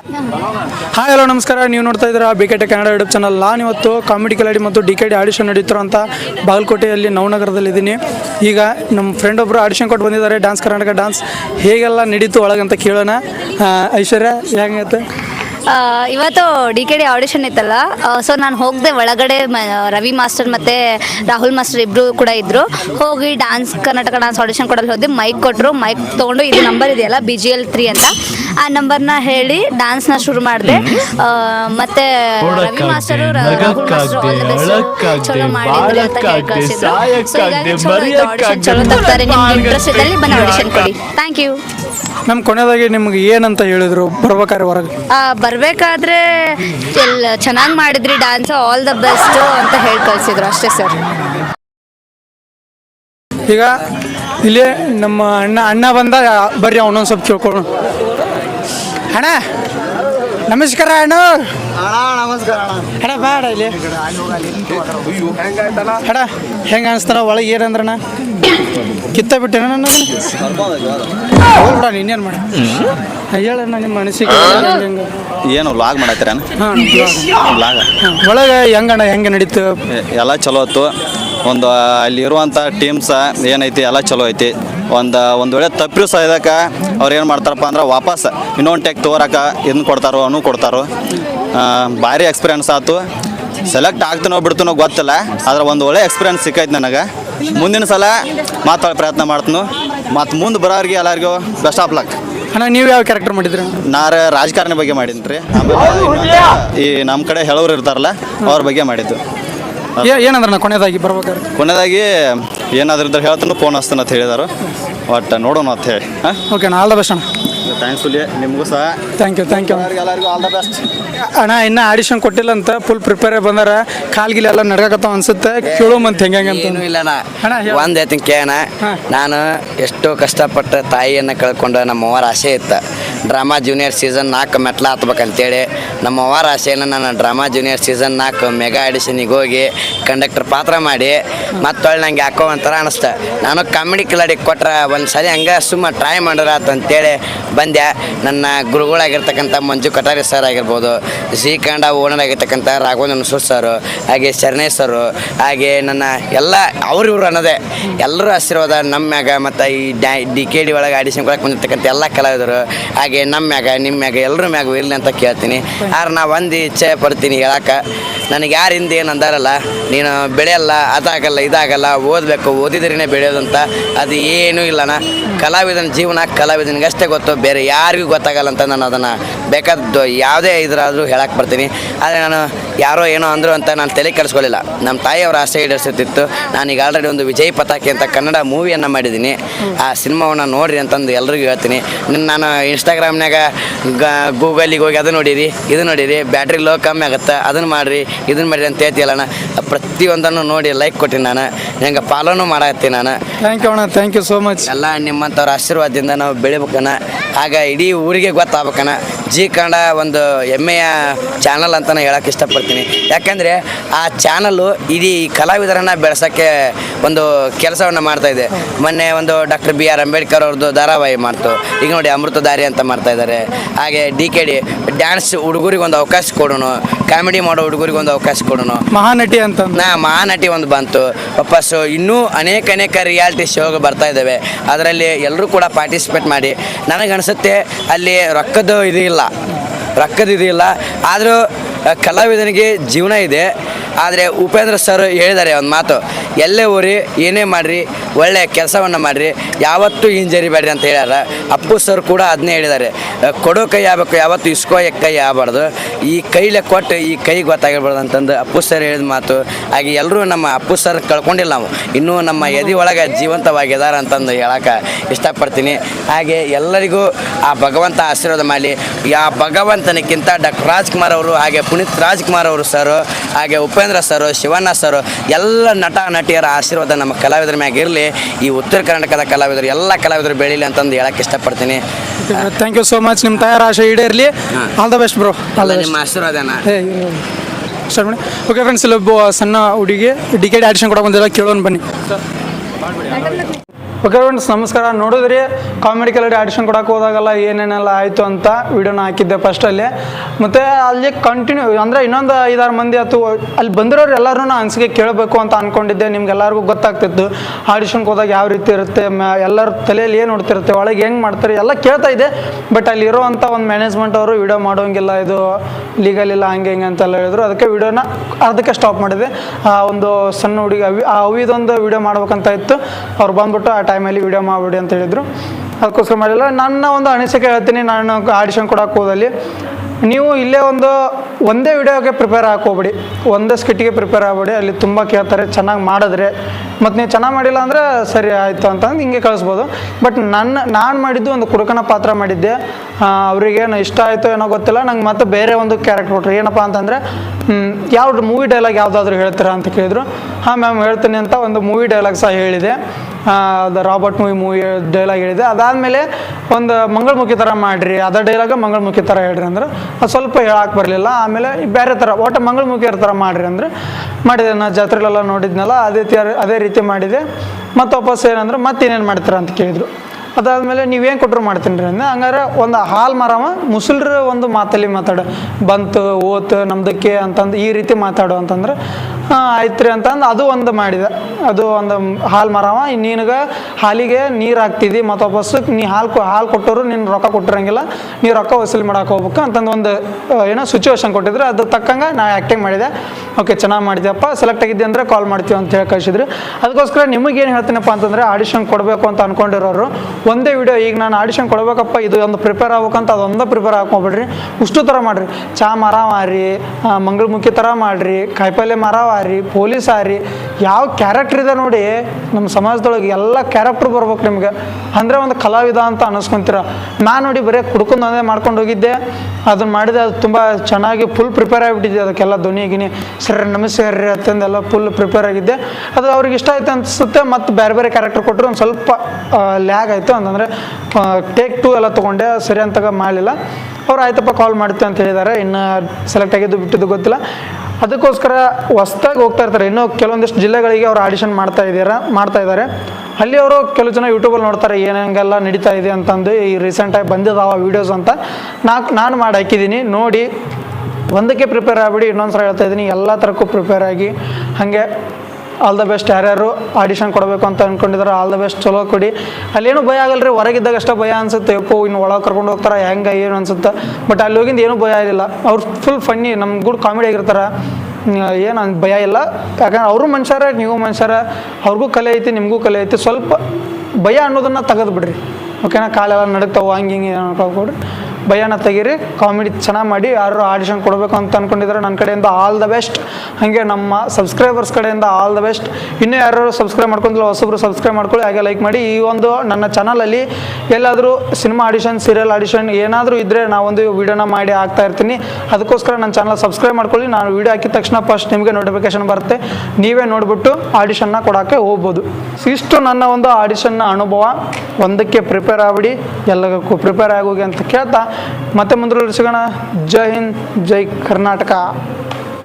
Hi, hello, ನಮಸ್ಕಾರ. ನೀವು ನೋಡ್ತಾ ಇದ್ದೀರಾ B K Kannada YouTube channel ನಾನು ಇವತ್ತು ಕಾಮಿಡಿ ಕಲಾಡಿ ಮತ್ತು ಡಿ ಕೆ ಡಿ ಆಡಿಷನ್ ಅಂತ ಬಾಗಲಕೋಟೆಯಲ್ಲಿ ನವನಗರದಲ್ಲಿದ್ದೀನಿ ಈಗ ನಮ್ಮ ಫ್ರೆಂಡ್ ಒಬ್ಬರು ಆಡಿಷನ್ ಕೊಟ್ಟು ಬಂದಿದ್ದಾರೆ ಡ್ಯಾನ್ಸ್ ಕರ್ನಾಟಕ ಡ್ಯಾನ್ಸ್ ಹೇಗೆಲ್ಲ ನಡೀತು ಒಳಗಂತ ಕೇಳೋಣ. ಐಶ್ವರ್ಯ, ಹೆಂಗೈತೆ? ಇವತ್ತು ಡಿ ಕೆ ಡಿ ಆಡಿಷನ್ ಇತ್ತಲ್ಲ ಸೊ ನಾನು ಹೋಗದೆ ಒಳಗಡೆ ರವಿ ಮಾಸ್ಟರ್ ಮತ್ತು ರಾಹುಲ್ ಮಾಸ್ಟರ್ ಇಬ್ಬರು ಕೂಡ ಇದ್ದರು ಹೋಗಿ ಡ್ಯಾನ್ಸ್ ಕರ್ನಾಟಕ ಡ್ಯಾನ್ಸ್ ಆಡಿಷನ್ ಕೊಡಲು ಹೋದೆ ಮೈಕ್ ಕೊಟ್ಟರು ಮೈಕ್ ತೊಗೊಂಡು ಇದು ನಂಬರ್ ಇದೆಯಲ್ಲ ಬಿ ಜಿ ಎಲ್ ತ್ರೀ ಅಂತ. ಆ ನಂಬರ್ನ ಹೇಳಿ ಡ್ಯಾನ್ಸ್ನ ಶುರು ಮಾಡಿದೆ. ಮತ್ತು ರವಿ ಮಾಸ್ಟರು ರಾಹುಲ್ ಮಾಸ್ಟರು. ಚಲೋ ಮಾಡಿದ್ರೆ ಅಂತ ಸೊ ಹೀಗಾಗಿ ಚಲೋ ತಗ್ತಾರೆ ನಿಮ್ಗೆ ಇಂಟ್ರೆಸ್ಟ್ ಇದ್ದಲ್ಲಿ ಬನ್ನಿ ಆಡಿಷನ್ ಕೊಡಿ. ಥ್ಯಾಂಕ್ ಯು ನಮ್ಮ ಕೊನೆಯದಾಗಿ ನಿಮ್ಗೆ ಏನಂತ ಹೇಳಿದ್ರು ಬರ್ಬೇಕಾದ್ರೆ ಹೊರಗೆ? ಬರಬೇಕಾದ್ರೆ ಎಲ್ಲ ಚೆನ್ನಾಗಿ ಮಾಡಿದ್ರಿ ಡ್ಯಾನ್ಸ್ ಆಲ್ ದ ಬೆಸ್ಟ್ ಅಂತ ಹೇಳಿ ಕಳಿಸಿದ್ರು ಅಷ್ಟೇ ಸರ್ ಈಗ ಇಲ್ಲಿ ನಮ್ಮ ಅಣ್ಣ ಅಣ್ಣ ಬಂದ ಬರ್ರಿ ಅವನೊಂದು ಸ್ವಲ್ಪ ಕೇಳ್ಕೊಳ್ಳೋಣ ಅಣ್ಣ ನಮಸ್ಕಾರ ಅಣ್ಣ. ಅಣ್ಣ ಬೇಡ ಇಲ್ಲಿ. ಅಣ್ಣ ಹೆಂಗೆ ಅನಿಸ್ತಾರ ಒಳಗೆ ಏನಂದ್ರಣ್ಣ ಕಿತ್ತ ಬಿಟ್ಟೆ ಬಿಡ ನೀನೇನು ಇನ್ನೇನು ಮಾಡಿ ಹೇಳಣ್ಣ ನಿಮ್ಮ ಅನಿಸಿಕೆ ಏನು ಲಾಗ್ ಮಾಡತ್ತೀರ ಲಾಗ ಒಳಗೆ ಹೆಂಗಣ್ಣ ಹೆಂಗೆ ನಡೀತು? ಎಲ್ಲ ಚಲೋ ಆಯ್ತು. ಒಂದು ಅಲ್ಲಿ ಇರುವಂಥ ಟೀಮ್ಸ ಏನೈತಿ ಎಲ್ಲ ಚಲೋ ಐತಿ. ಒಂದು ಒಂದು ವೇಳೆ ತಪ್ಪಿರು ಸಹ ಇದಕ್ಕೆ ಅವ್ರು ಏನು ಮಾಡ್ತಾರಪ್ಪ ಅಂದ್ರೆ ವಾಪಸ್ ಇನ್ನೊಂದು ಟೆಕ್ ತೋರಕ ಇದನ್ನ ಕೊಡ್ತಾರೋ ಅವನು ಕೊಡ್ತಾರೋ. ಭಾರಿ ಎಕ್ಸ್ಪೀರಿಯನ್ಸ್ ಆಯ್ತು ಸೆಲೆಕ್ಟ್ ಆಗ್ತಾನೋ ಬಿಡ್ತಾನೋ ಗೊತ್ತಿಲ್ಲ. ಆದ್ರೆ ಒಂದು ಒಳ್ಳೆ ಎಕ್ಸ್ಪೀರಿಯನ್ಸ್ ಸಿಕ್ಕೈತೆ ನನಗೆ. ಮುಂದಿನ ಸಲ ಮಾತಾಡೋ ಪ್ರಯತ್ನ ಮಾಡ್ತೀನಿ. ಮತ್ತು ಮುಂದೆ ಬರೋರಿಗೆ ಎಲ್ಲರಿಗೂ ಬೆಸ್ಟ್ ಆಫ್ ಲಕ್ ಅಣ್ಣ ನೀವು ಯಾವ ಕ್ಯಾರೆಕ್ಟರ್ ಮಾಡಿದ್ರಿ? ನಾರ ರಾಜಕಾರಣಿ ಬಗ್ಗೆ ಮಾಡಿದ್ರಿ. ರೀ ಆಮೇಲೆ ಈ ನಮ್ಮ ಕಡೆ ಹೇಳೋರು ಇರ್ತಾರಲ್ಲ ಅವ್ರ ಬಗ್ಗೆ ಮಾಡಿದ್ದು. ಏ- ಏನಂದ್ರಣ್ಣ ಕೊನೆಯದಾಗಿ ಬರ್ಬೇಕಾದ್ರೆ? ಕೊನೆಯದಾಗಿ ಏನಾದ್ರು ಇದ್ರೆ ಹೇಳ್ತಾನು ಫೋನ್ ಹಚ್ತಾನೆ ಅಂತ ಹೇಳಿದಾರ. ಒಟ್ಟು ನೋಡೋಣ ಅಂತ ಹೇಳಿ. ಹಾಂ? ಓಕೆ ಅಣ್ಣ ಆಲ್ ದ ಬೆಸ್ಟ್ ಅಣ್ಣ. ಥ್ಯಾಂಕ್ಸ್ ಸುಲಿ ನಿಮಗೂ ಸಹ. ಥ್ಯಾಂಕ್ ಯು ಥ್ಯಾಂಕ್ ಯು ಎಲ್ಲರಿಗೂ ಆಲ್ ದ ಬೆಸ್ಟ್ ಅಣ್ಣ ಇನ್ನೂ ಆಡಿಷನ್ ಕೊಟ್ಟಿಲ್ಲ ಅಂತ ಫುಲ್ ಪ್ರಿಪೇರ್ ಬಂದಾರ. ಕಾಲ್ಗಿಲ್ ಎಲ್ಲ ನಡ್ಕಕತ್ತಾವ ಅನ್ಸುತ್ತೆ. ಕೇಳೋ ಮಂತ್ ಹೆಂಗೆ ಅಂತ. ಏನು ಇಲ್ಲ ಅಣ್ಣ, ಒಂದೇ ಒಂದ್ ಹೇಳ್ತೀನಿ ಕೇಳಣ ನಾನು ಎಷ್ಟೋ ಕಷ್ಟಪಟ್ಟ ತಾಯಿಯನ್ನು ಕಳ್ಕೊಂಡು ನಮ್ಮವರ ಆಸೆ ಇತ್ತು. ಡ್ರಾಮಾ ಜೂನಿಯರ್ ಸೀಸನ್ ನಾಲ್ಕು ಮೆಟ್ಲ ಹತ್ಬೇಕಂತೇಳಿ ನಮ್ಮ ಅವ್ವರ ಆಸೆಯನ್ನು ನಾನು ಡ್ರಾಮಾ ಜೂನಿಯರ್ ಸೀಸನ್ ನಾಲ್ಕು ಮೆಗಾ ಆಡಿಷನಿಗೆ ಹೋಗಿ ಕಂಡಕ್ಟರ್ ಪಾತ್ರ ಮಾಡಿ ಮತ್ತೊಳ್ಳೆ ನಂಗೆ ಯಾಕೋ ಒಂಥರ ಅನಿಸ್ತ. ನಾನು ಕಾಮಿಡಿ ಕಿಲಾಡಿಗೆ ಕೊಟ್ರೆ ಒಂದು ಸರಿ ಹಂಗೆ ಸುಮ್ಮ ಟ್ರೈ ಮಾಡಿರ ಅಂತೇಳಿ ಬಂದೆ. ನನ್ನ ಗುರುಗಳಾಗಿರ್ತಕ್ಕಂಥ ಮಂಜು ಕಟಾರಿ ಸರ್ ಆಗಿರ್ಬೋದು ಶ್ರೀಕಾಂಡ ಓನರ್ ಆಗಿರ್ತಕ್ಕಂಥ ರಾಘವೇಂದ್ರ ಸುರ್ ಸರು ಹಾಗೆ ಶರಣೇ ಸರು ಹಾಗೆ ನನ್ನ ಎಲ್ಲ ಅವ್ರು ಇವರು ಅನ್ನೋದೇ. ಎಲ್ಲರೂ ಆಶೀರ್ವಾದ ನಮ್ಮ ಮ್ಯಾಗ ಮತ್ತು ಈ ಡ್ಯಾ, ಡಿ ಕೆ ಡಿ ಒಳಗೆ ಆಡಿಷನ್ ಕೊಡಕ್ಕೆ ಬಂದಿರ್ತಕ್ಕಂಥ ಎಲ್ಲ ಕಲಾವಿದರು. ಹಾಗೆ ನಮ್ಮ ಮ್ಯಾಗ ನಿಮ್ಮ ಮ್ಯಾಗ ಎಲ್ಲರ ಮ್ಯಾಗ ಇರಲಿ ಅಂತ ಕೇಳ್ತೀನಿ. ಆದ್ರೆ ನಾ ಒಂದು ಇಚ್ಛೆ ಪಡ್ತೀನಿ ಹೇಳಕ್ಕೆ ನನಗೆ ಯಾರು ಹಿಂದೆ ಏನು ಅಂದಾರಲ್ಲ, ನೀನು ಬೆಳೆಯಲ್ಲ, ಅದಾಗಲ್ಲ, ಇದಾಗಲ್ಲ, ಓದಬೇಕು ಓದಿದ್ರೇ ಬೆಳೆಯೋದಂತ ಅದು ಏನೂ ಇಲ್ಲನ ಕಲಾವಿದನ ಜೀವನ ಕಲಾವಿದನಿಗಷ್ಟೇ ಗೊತ್ತು, ಬೇರೆ ಯಾರಿಗೂ ಗೊತ್ತಾಗಲ್ಲ ಅಂತ ನಾನು ಅದನ್ನು ಬೇಕಾದ ಯಾವುದೇ ಇದ್ರಾದರೂ ಹೇಳಕ್ಕೆ ಬರ್ತೀನಿ. ಆದರೆ ನಾನು ಯಾರೋ ಏನೋ ಅಂದರು ಅಂತ ನಾನು ತಲೆ ಕೆಡಿಸ್ಕೊಳ್ಳಿಲ್ಲ ನಮ್ಮ ತಾಯಿಯವರ ಆಸೆ ಈಡೇರಿಸುತ್ತಿತ್ತು. ನಾನೀಗ ಆಲ್ರೆಡಿ ಒಂದು ವಿಜಯ್ ಪತಾಕಿ ಅಂತ ಕನ್ನಡ ಮೂವಿಯನ್ನು ಮಾಡಿದ್ದೀನಿ. ಆ ಸಿನಿಮಾವನ್ನು ನೋಡಿರಿ ಅಂತಂದು ಎಲ್ರಿಗೂ ಹೇಳ್ತೀನಿ. ನಿನ್ನ ನಾನು ಇನ್ಸ್ಟಾಗ್ರಾಮ್ನಾಗ ಗೂಗಲಿಗೆ ಹೋಗಿ ಅದು ನೋಡಿರಿ ಇದು ನೋಡಿರಿ ಬ್ಯಾಟ್ರಿ ಲೋ ಕಮ್ಮಿ ಆಗುತ್ತೆ ಅದನ್ನು ಮಾಡಿರಿ ಇದನ್ನು ಮಾಡಿರಿ ಅಂತ ಹೇಳ್ತೀಯಲ್ಲಣ್ಣ ಪ್ರತಿಯೊಂದನ್ನು ನೋಡಿ ಲೈಕ್ ಕೊಟ್ಟಿನಿ ನಾನು. ಹೆಂಗೆ ಫಾಲೋನು ಮಾಡತ್ತೀನಿ ನಾನು. ಥ್ಯಾಂಕ್ ಯು ಅಣ್ಣ ಥ್ಯಾಂಕ್ ಯು ಸೋ ಮಚ್ ಎಲ್ಲ ನಿಮ್ಮಂಥವ್ರ ಆಶೀರ್ವಾದದಿಂದ ನಾವು ಬೆಳಿಬೇಕನ ಆಗ ಇಡೀ ಊರಿಗೆ ಗೊತ್ತಾಗಬೇಕನ. ಜಿ ಕನ್ನಡ ಒಂದು ಹೆಮ್ಮೆಯ ಚಾನಲ್ ಅಂತ ನಾನು ಹೇಳಕ್ಕೆ ಇಷ್ಟಪಡ್ತೀನಿ. ಯಾಕಂದರೆ ಆ ಚಾನಲ್ಲು ಇಡೀ ಕಲಾವಿದರನ್ನು ಬೆಳೆಸೋಕ್ಕೆ ಒಂದು ಕೆಲಸವನ್ನು ಮಾಡ್ತಾ ಇದೆ. ಮೊನ್ನೆ ಒಂದು ಡಾಕ್ಟರ್ ಬಿ ಆರ್ ಅಂಬೇಡ್ಕರ್ ಅವ್ರದ್ದು ಧಾರಾವಾಹಿ ಮಾಡ್ತು. ಈಗ ನೋಡಿ ಅಮೃತಧಾರಿ ಅಂತ ಮಾಡ್ತಾ ಇದ್ದಾರೆ ಹಾಗೆ ಡಿ ಕೆ ಡಿ ಡ್ಯಾನ್ಸ್ ಹುಡುಗರಿಗೆ ಒಂದು ಅವಕಾಶ ಕೊಡೋಣ ಕಾಮಿಡಿ ಮಾಡೋ ಹುಡುಗರಿಗೆ ಒಂದು ಅವಕಾಶ ಕೊಡೋಣ ಮಹಾನಟಿ ಅಂತ ನಾ ಮಹಾನಟಿ ಒಂದು ಬಂತು. ವಾಪಸ್ಸು ಇನ್ನೂ ಅನೇಕ ಅನೇಕ ರಿಯಾಲಿಟಿ ಶೋಗಳು ಬರ್ತಾ ಇದ್ದಾವೆ ಅದರಲ್ಲಿ ಎಲ್ಲರೂ ಕೂಡ ಪಾರ್ಟಿಸಿಪೇಟ್ ಮಾಡಿ. ನನಗನ್ಸುತ್ತೆ ಅಲ್ಲಿ ರೊಕ್ಕದ ಇದು ಇಲ್ಲ. ರೊಕ್ಕದ ಇಲ್ಲ. ಆದರೂ ಕಲಾವಿದನಿಗೆ ಜೀವನ ಇದೆ. ಆದರೆ ಉಪೇಂದ್ರ ಸರ್ ಹೇಳಿದ್ದಾರೆ ಒಂದು ಮಾತು. ಎಲ್ಲೇ ಊರಿ, ಏನೇ ಮಾಡಿರಿ ಒಳ್ಳೆಯ ಕೆಲಸವನ್ನು ಮಾಡಿರಿ, ಯಾವತ್ತೂ ಹಿಂಜರಿಬೇಡ್ರಿ ಅಂತ ಹೇಳ್ಯಾರ. ಅಪ್ಪು ಸರ್ ಕೂಡ ಅದನ್ನೇ ಹೇಳಿದ್ದಾರೆ. ಕೊಡೋ ಕೈ ಆಗಬೇಕು, ಯಾವತ್ತೂ ಇಸ್ಕೋ ಕೈ ಆಗಬಾರ್ದು. ಈ ಕೈಲೆ ಕೊಟ್ಟು ಈ ಕೈಗೆ ಗೊತ್ತಾಗಿರ್ಬಾರ್ದು ಅಂತಂದು ಅಪ್ಪು ಸರ್ ಹೇಳಿದ ಮಾತು. ಹಾಗೆ ಎಲ್ಲರೂ ನಮ್ಮ ಅಪ್ಪು ಸರ್ ಕಳ್ಕೊಂಡಿಲ್ಲ ನಾವು. ಇನ್ನೂ ನಮ್ಮ ಎದಿ ಒಳಗೆ ಜೀವಂತವಾಗಿದ್ದಾರೆ ಅಂತಂದು ಹೇಳಕ್ಕೆ ಇಷ್ಟಪಡ್ತೀನಿ. ಹಾಗೆ ಎಲ್ಲರಿಗೂ ಆ ಭಗವಂತ ಆಶೀರ್ವಾದ ಮಾಡಲಿ. ಆ ಭಗವಂತನಕ್ಕಿಂತ ಡಾಕ್ಟರ್ ರಾಜ್ಕುಮಾರ್ ಅವರು ಹಾಗೆ ಪುನೀತ್ ರಾಜ್ಕುಮಾರ್ ಅವರು ಸರ್ ಹಾಗೆ ಉಪೇಂದ್ರ ಸರ್ ಶಿವಣ್ಣ ಸರ್ ಎಲ್ಲ ನಟ ನಟಿಯರ ಆಶೀರ್ವಾದ ನಮ್ಮ ಕಲಾವಿದರ ಮ್ಯಾಗ ಇರಲಿ. ಈ ಉತ್ತರ ಕರ್ನಾಟಕದ ಕಲಾವಿದರು ಎಲ್ಲ ಕಲಾವಿದರು ಬೆಳೀಲಿ ಅಂತಂದು ಹೇಳಕ್ಕೆ ಇಷ್ಟಪಡ್ತೀನಿ. ಥ್ಯಾಂಕ್ ಯು ಸೋ ಮಚ್ ನಿಮ್ಮ ತಯಾರಾಶೆ ಈಡೇರಲಿ. All the best bro all the ನಿಮ್ಮ ಆಶೀರ್ವಾದನ ಸ್ಟಾರ್ಟ್ ಮಾಡಿ ಓಕೆ ಫ್ರೆಂಡ್ಸ್ ಇಲ್ಲೊಬ್ಬ ಸಣ್ಣ ಹುಡುಗಿ ಡಿ ಕೆ ಡಿ ಆಡಿಷನ್ ಕೊಡಕ್ಕೆ ಬಂದಿಲ್ಲ ಕೇಳೋಣ ಬನ್ನಿ. ಓಕೆ ಫ್ರೆಂಡ್ಸ್ ನಮಸ್ಕಾರ. ನೋಡಿದ್ರಿ ಕಾಮಿಡಿ ಕಲಡಿ ಆಡಿಷನ್ ಕೊಡೋಕೆ ಹೋದಾಗಲ್ಲ ಏನೇನೆಲ್ಲ ಆಯಿತು ಅಂತ ವೀಡಿಯೋನ ಹಾಕಿದ್ದೆ ಫಸ್ಟಲ್ಲಿ ಮತ್ತು ಅಲ್ಲಿ ಕಂಟಿನ್ಯೂ ಅಂದರೆ ಇನ್ನೊಂದು ಐದಾರು ಮಂದಿ ಅಥವಾ ಅಲ್ಲಿ ಬಂದಿರೋರು ಎಲ್ಲರೂ ಅನಿಸಿಕೆ ಕೇಳಬೇಕು ಅಂತ ಅಂದ್ಕೊಂಡಿದ್ದೆ ನಿಮ್ಗೆಲ್ಲರಿಗೂ ಗೊತ್ತಾಗ್ತಿತ್ತು ಆಡಿಷನ್ಗೆ ಹೋದಾಗ ಯಾವ ರೀತಿ ಇರುತ್ತೆ ಎಲ್ಲರ ತಲೆಯಲ್ಲಿ ಏನು ನೋಡ್ತಿರುತ್ತೆ ಒಳಗೆ ಹೆಂಗೆ ಮಾಡ್ತಾರೆ, ಎಲ್ಲ ಕೇಳ್ತಾ ಇದೆ ಬಟ್ ಅಲ್ಲಿ ಇರೋವಂಥ ಒಂದು ಮ್ಯಾನೇಜ್ಮೆಂಟ್ ಅವರು ವಿಡಿಯೋ ಮಾಡೋಂಗಿಲ್ಲ, ಇದು ಲೀಗಲ್ ಇಲ್ಲ, ಹಂಗೆ ಹಿಂಗೆ ಅಂತೆಲ್ಲ ಹೇಳಿದ್ರು. ಅದಕ್ಕೆ ವಿಡಿಯೋನ ಅದಕ್ಕೆ ಸ್ಟಾಪ್ ಮಾಡಿದೆ ಆ, ಒಂದು ಸಣ್ಣ ಹುಡುಗಿ, ಅವಿ, ಆ, ಅವಿದೊಂದು ವಿಡಿಯೋ ಮಾಡ್ಬೇಕಂತ ಇತ್ತು. ಅವ್ರು ಬಂದ್ಬಿಟ್ಟು ಆ ಟೈಮಲ್ಲಿ ವಿಡಿಯೋ ಮಾಡಿಬಿಡಿ ಅಂತ ಹೇಳಿದರು. ಅದಕ್ಕೋಸ್ಕರ ಮಾಡಿಲ್ಲ. ನನ್ನ ಒಂದು ಅನಿಸಿಕೆ ಹೇಳ್ತೀನಿ. ನಾನು ಆಡಿಷನ್ ಕೊಡೋಕೆ ಹೋದಲ್ಲಿ. ನೀವು ಇಲ್ಲೇ ಒಂದು, ಒಂದೇ ವಿಡಿಯೋಗೆ ಪ್ರಿಪೇರ್ ಹಾಕೋಬಿಡಿ ಒಂದೇ ಸ್ಕಿಟ್ಟಿಗೆ ಪ್ರಿಪೇರ್ ಆಗ್ಬೇಡಿ. ಅಲ್ಲಿ ತುಂಬ ಕೇಳ್ತಾರೆ, ಚೆನ್ನಾಗಿ ಮಾಡಿದ್ರೆ. ಮತ್ತು ನೀವು ಚೆನ್ನಾಗಿ ಮಾಡಿಲ್ಲ ಅಂದರೆ ಸರಿ ಆಯಿತು ಅಂತಂದು ಹಿಂಗೆ ಕಳಿಸ್ಬೋದು. ಬಟ್ ನನ್ನ, ನಾನು ಮಾಡಿದ್ದು ಒಂದು ಕುಡುಕನ ಪಾತ್ರ ಮಾಡಿದ್ದೆ. ಅವರಿಗೇನು ಇಷ್ಟ ಆಯಿತು ಏನೋ ಗೊತ್ತಿಲ್ಲ. ನಂಗೆ ಮತ್ತೆ ಬೇರೆ ಒಂದು ಕ್ಯಾರೆಕ್ಟರ್ ಕೊಟ್ಟರು ಏನಪ್ಪ ಅಂತಂದರೆ ಯಾವ ಮೂವಿ ಡೈಲಾಗ್ ಯಾವುದಾದ್ರು ಹೇಳ್ತೀರಾ ಅಂತ ಕೇಳಿದ್ರು. ಹಾಂ ಮ್ಯಾಮ್ ಹೇಳ್ತೀನಿ ಅಂತ ಒಂದು ಮೂವಿ ಡೈಲಾಗ್ ಸಹ ಹೇಳಿದೆ. ಅದು ರಾಬರ್ಟ್ ಮೂವಿ ಮೂವಿ ಡೈಲಾಗ್ ಹೇಳಿದೆ. ಅದಾದಮೇಲೆ ಒಂದು ಮಂಗಳಮುಖಿ ಥರ ಮಾಡಿರಿ ಅದ ಡೈಲಾಗ ಮಂಗಳಮುಖಿ ಥರ ಹೇಳ್ರಿ ಅಂದ್ರೆ ಅದು ಸ್ವಲ್ಪ ಹೇಳಕ್ಕೆ ಬರಲಿಲ್ಲ. ಆಮೇಲೆ ಬೇರೆ ಥರ ಒಟ್ಟು ಮಂಗಳಮುಖಿಯರ ಥರ ಮಾಡಿರಿ ಅಂದರೆ ಮಾಡಿದೆ. ನಾ ಜಾತ್ರೆಲೆಲ್ಲ ನೋಡಿದ್ನಲ್ಲ, ಅದೇ ಅದೇ ರೀತಿ ಮಾಡಿದೆ. ಮತ್ತು ವಾಪಸ್ ಏನಂದ್ರೆ ಮತ್ತೇನೇನು ಮಾಡ್ತೀರಾ ಅಂತ ಕೇಳಿದರು. ಅದಾದಮೇಲೆ ನೀವೇನು ಕೊಟ್ಟರು ಮಾಡ್ತೀನಿ ರೀ ಅಂದ್ರೆ ಹಂಗಾರೆ ಒಂದು ಹಾಲು ಮರವ ಮುಸಲ್ರ ಒಂದು ಮಾತಲ್ಲಿ ಮಾತಾಡು. ಬಂತು, ಓತು, ನಮ್ದಕ್ಕೆ ಅಂತಂದು ಈ ರೀತಿ ಮಾತಾಡು ಅಂತಂದ್ರೆ, ಹಾಂ ಆಯ್ತು ರೀ ಅಂತಂದು ಅದು ಒಂದು ಮಾಡಿದೆ. ಅದು ಒಂದು ಹಾಲು ಮರವ ನಿನಗೆ ಹಾಲಿಗೆ ನೀರು ಹಾಕ್ತಿದ್ದಿ ಮತ್ತು ವಾಪಸ್ಸು ನೀ ಹಾಲು ಹಾಲು ಕೊಟ್ಟರು ನೀನು ರೊಕ್ಕ ಕೊಟ್ಟಿರಂಗಿಲ್ಲ, ನೀ ರೊಕ್ಕ ವಸೂಲಿ ಮಾಡಕ್ಕೆ ಹೋಗ್ಬೇಕು ಅಂತಂದು ಒಂದು ಏನೋ ಸಿಚುವೇಶನ್ ಕೊಟ್ಟಿದ್ರು. ಅದು ತಕ್ಕಂಗೆ ನಾ ಆ್ಯಕ್ಟಿಂಗ್ ಮಾಡಿದೆ. ಓಕೆ, ಚೆನ್ನಾಗಿ ಮಾಡಿದ್ಯಪ್ಪ. ಸೆಲೆಕ್ಟ್ ಆಗಿದ್ದೆ ಅಂದರೆ ಕಾಲ್ ಮಾಡ್ತೀವಿ ಅಂತ ಹೇಳಿ ಕಳಿಸಿದ್ರು. ಅದಕ್ಕೋಸ್ಕರ ನಿಮಗೇನು ಹೇಳ್ತೀನಪ್ಪ ಅಂತಂದರೆ ಆಡಿಷನ್ ಕೊಡಬೇಕು ಅಂತ ಅನ್ಕೊಂಡಿರೋರು ಒಂದೇ ವಿಡಿಯೋ ಈಗ ನಾನು ಆಡಿಷನ್ ಕೊಡಬೇಕಪ್ಪ, ಇದು ಒಂದು ಪ್ರಿಪೇರ್ ಆಗ್ಬೇಕಂತ ಅದೊಂದು ಪ್ರಿಪೇರ್ ಹಾಕೊಂಬಿಡ್ರಿ ಉಷ್ಟು ಥರ ಮಾಡಿರಿ. ಚಾ ಮರ ಮಾರಿ ಮಂಗಳಮುಖಿ ಥರ ಮಾಡಿರಿ, ಕಾಯಿಪಲ್ಲೆ ಮರ ಮಾರಿ, ಪೊಲೀಸ್ ಆರಿ ಯಾವ ಕ್ಯಾರೆಕ್ಟರ್ ಇದೆ ನೋಡಿ, ನಮ್ಮ ಸಮಾಜದೊಳಗೆ ಎಲ್ಲ ಕ್ಯಾರೆಕ್ಟರ್ ಬರ್ಬೇಕು ನಿಮ್ಗೆ. ಅಂದರೆ ಒಂದು ಕಲಾವಿದ ಅಂತ ಅನ್ನಿಸ್ಕೊಂತೀರ ನಾನು ನೋಡಿ ಬರೀ ಕುಡ್ಕೊಂಡು ಅದೇ ಮಾಡ್ಕೊಂಡು ಹೋಗಿದ್ದೆ. ಅದನ್ನ ಮಾಡಿದೆ ಅದು ತುಂಬ ಚೆನ್ನಾಗಿ ಫುಲ್ ಪ್ರಿಪೇರ್ ಆಗಿಬಿಟ್ಟಿದ್ದೆ ಅದಕ್ಕೆಲ್ಲ ಧ್ವನಿ, ಗಿನಿ. ಸರ್ ನಮಸ್ಕಾರ ರೀ, ಅಂತಂದೆಲ್ಲ ಫುಲ್ ಪ್ರಿಪೇರ್ ಆಗಿದ್ದೆ. ಅದು ಅವ್ರಿಗೆ ಇಷ್ಟ ಆಯ್ತು ಅನಿಸುತ್ತೆ. ಮತ್ತು ಬೇರೆ ಬೇರೆ ಕ್ಯಾರೆಕ್ಟರ್ ಕೊಟ್ಟರು ಒಂದು ಸ್ವಲ್ಪ ಲ್ಯಾಗ್ ಆಯಿತು. ಅಂತಂದರೆ ಟೇಕ್ ಟು ಎಲ್ಲ ತೊಗೊಂಡೆ. ಸರಿ ಅಂತಾಗ ಮಾಡಲಿಲ್ಲ. ಅವ್ರು ಆಯ್ತಪ್ಪ ಕಾಲ್ ಮಾಡ್ತೀವಿ ಅಂತ ಹೇಳಿದ್ದಾರೆ ಇನ್ನು ಸೆಲೆಕ್ಟ್ ಆಗಿದ್ದು ಬಿಟ್ಟಿದ್ದು ಗೊತ್ತಿಲ್ಲ. ಅದಕ್ಕೋಸ್ಕರ ಹೊಸ್ದಾಗಿ ಹೋಗ್ತಾ ಇರ್ತಾರೆ. ಇನ್ನೂ ಕೆಲವೊಂದಿಷ್ಟು ಜಿಲ್ಲೆಗಳಿಗೆ ಅವ್ರು ಆಡಿಷನ್ ಮಾಡ್ತಾ ಇದ್ದೀರಾ, ಮಾಡ್ತಾ ಇದ್ದಾರೆ. ಅಲ್ಲಿ ಅವರು ಕೆಲವು ಜನ ಯೂಟ್ಯೂಬಲ್ಲಿ ನೋಡ್ತಾರೆ ಏನಂಗೆಲ್ಲ ನಡೀತಾ ಇದೆ ಅಂತಂದು. ಈ ರೀಸೆಂಟಾಗಿ ಬಂದಿದ್ದಾವ ವೀಡಿಯೋಸ್ ಅಂತ. ನಾಲ್ಕು ನಾನು ಮಾಡಿ ಹಾಕಿದ್ದೀನಿ ನೋಡಿ, ಒಂದಕ್ಕೆ ಪ್ರಿಪೇರ್ ಆಗಿಬಿಡಿ. ಇನ್ನೊಂದು ಸಲ ಹೇಳ್ತಾ ಇದ್ದೀನಿ. ಎಲ್ಲ ಥರಕ್ಕೂ ಪ್ರಿಪೇರ್ ಆಗಿ ಹಾಗೆ ಆಲ್ ದ ಬೆಸ್ಟ್ ಯಾರ್ಯಾರು ಆಡಿಷನ್ ಕೊಡಬೇಕು ಅಂತ ಅಂದ್ಕೊಂಡಿದ್ದಾರೆ ಆಲ್ ದ ಬೆಸ್ಟ್ ಚಲೋ ಕೊಡಿ. ಅಲ್ಲೇನು ಭಯ ಆಗಲ್ಲ ರೀ ಹೊರಗಿದ್ದಾಗ ಅಷ್ಟೇ ಭಯ ಅನ್ಸುತ್ತೆ. ಯಪ್ಪೋ, ಇನ್ನು ಒಳಗೆ ಕರ್ಕೊಂಡು ಹೋಗ್ತಾರೆ, ಹೆಂಗೆ, ಏನು ಅನ್ಸುತ್ತೆ. ಬಟ್ ಅಲ್ಲಿ ಹೋಗಿಂದ ಏನೂ ಭಯ ಇಲ್ಲ ಅವ್ರು ಫುಲ್ ಫನ್ನಿ ನಮ್ಮ ಗುಡ್ ಕಾಮಿಡಿ ಆಗಿರ್ತಾರೆ. ಏನು ಭಯ ಇಲ್ಲ. ಯಾಕಂದ್ರೆ ಅವರು ಮನುಷ್ಯರ, ನೀವು ಮನುಷ್ಯರ. ಅವ್ರಿಗೂ ಕಲೆ ಐತಿ, ನಿಮಗೂ ಕಲೆ ಐತಿ. ಸ್ವಲ್ಪ ಭಯ ಅನ್ನೋದನ್ನು ತೆಗೆದು ಬಿಡ್ರಿ. ಓಕೆನಾ ಕಾಲೆಲ್ಲ ನಡುಗ್ತಾವೆ ಹಂಗೆ, ಹಿಂಗೆ ಅನ್ಕೊಬಿಡ್ರಿ ಭಯನ ತೆಗೀರಿ ಕಾಮಿಡಿ ಚೆನ್ನಾಗಿ ಮಾಡಿ, ಯಾರು ಆಡಿಷನ್ ಕೊಡಬೇಕು ಅಂತ ಅಂದ್ಕೊಂಡಿದ್ದಾರೆ ನನ್ನ ಕಡೆಯಿಂದ ಆಲ್ ದ ಬೆಸ್ಟ್ ಹಾಗೆ ನಮ್ಮ ಸಬ್ಸ್ಕ್ರೈಬರ್ಸ್ ಕಡೆಯಿಂದ ಆಲ್ ದ ಬೆಸ್ಟ್ ಇನ್ನೂ ಯಾರ್ಯಾರು ಸಬ್ಸ್ಕ್ರೈಬ್ ಮಾಡ್ಕೊಂಡಿಲ್ಲ, ಹೊಸಬ್ರು ಸಬ್ಸ್ಕ್ರೈಬ್ ಮಾಡ್ಕೊಳ್ಳಿ, ಹಾಗೆ ಲೈಕ್ ಮಾಡಿ. ಈ ಒಂದು ನನ್ನ ಚಾನಲಲ್ಲಿ ಎಲ್ಲಾದರೂ ಸಿನಿಮಾ ಆಡಿಷನ್ ಸೀರಿಯಲ್ ಆಡಿಷನ್ ಏನಾದರೂ ಇದ್ದರೆ ನಾವೊಂದು ವೀಡಿಯೋನ ಮಾಡಿ ಹಾಕ್ತಾ ಇರ್ತೀನಿ. ಅದಕ್ಕೋಸ್ಕರ ನನ್ನ ಚಾನಲ್ ಸಬ್ಸ್ಕ್ರೈಬ್ ಮಾಡ್ಕೊಳ್ಳಿ. ನಾನು ವೀಡಿಯೋ ಹಾಕಿದ ತಕ್ಷಣ ಫಸ್ಟ್ ನಿಮಗೆ ನೋಟಿಫಿಕೇಶನ್ ಬರುತ್ತೆ. ನೀವೇ ನೋಡಿಬಿಟ್ಟು ಆಡಿಷನ್ನ ಕೊಡೋಕ್ಕೆ ಹೋಗ್ಬೋದು. ಇಷ್ಟು ನನ್ನ ಒಂದು ಆಡಿಷನ್ನ ಅನುಭವ. ಒಂದಕ್ಕೆ ಪ್ರಿಪೇರ್ ಆಗ್ಬಿಡಿ. ಎಲ್ಲದಕ್ಕೂ ಪ್ರಿಪೇರ್ ಆಗೋಗಿ ಅಂತ ಕೇಳ್ತಾ. ಮತ್ತೆ ಮುಂದೆ ಸಿಗೋಣ ಜೈ ಹಿಂದ್, ಜೈ ಕರ್ನಾಟಕ.